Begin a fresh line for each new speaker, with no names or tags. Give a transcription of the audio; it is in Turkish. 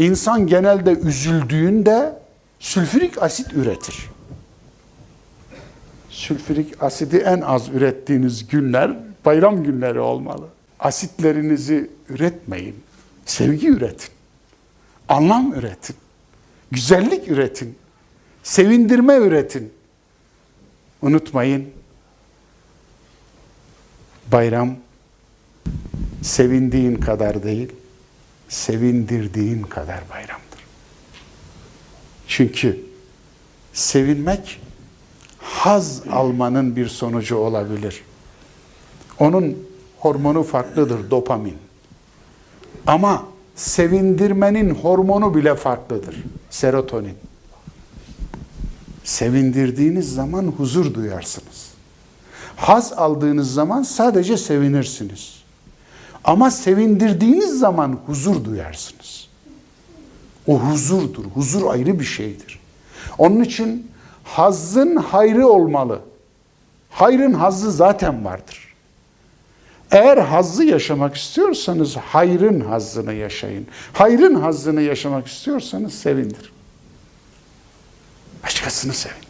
İnsan genelde üzüldüğünde sülfürik asit üretir. Sülfürik asidi en az ürettiğiniz günler bayram günleri olmalı. Asitlerinizi üretmeyin. Sevgi üretin. Anlam üretin. Güzellik üretin. Sevindirme üretin. Unutmayın. Bayram sevindiğin kadar değil, sevindirdiğin kadar bayramdır. Çünkü sevinmek haz almanın bir sonucu olabilir. Onun hormonu farklıdır, dopamin. Ama sevindirmenin hormonu bile farklıdır, serotonin. Sevindirdiğiniz zaman huzur duyarsınız. Haz aldığınız zaman sadece sevinirsiniz. Ama sevindirdiğiniz zaman huzur duyarsınız. O huzurdur. Huzur ayrı bir şeydir. Onun için hazzın hayrı olmalı. Hayrın hazzı zaten vardır. Eğer hazzı yaşamak istiyorsanız hayrın hazzını yaşayın. Hayrın hazzını yaşamak istiyorsanız sevindir. Başkasını sevindir.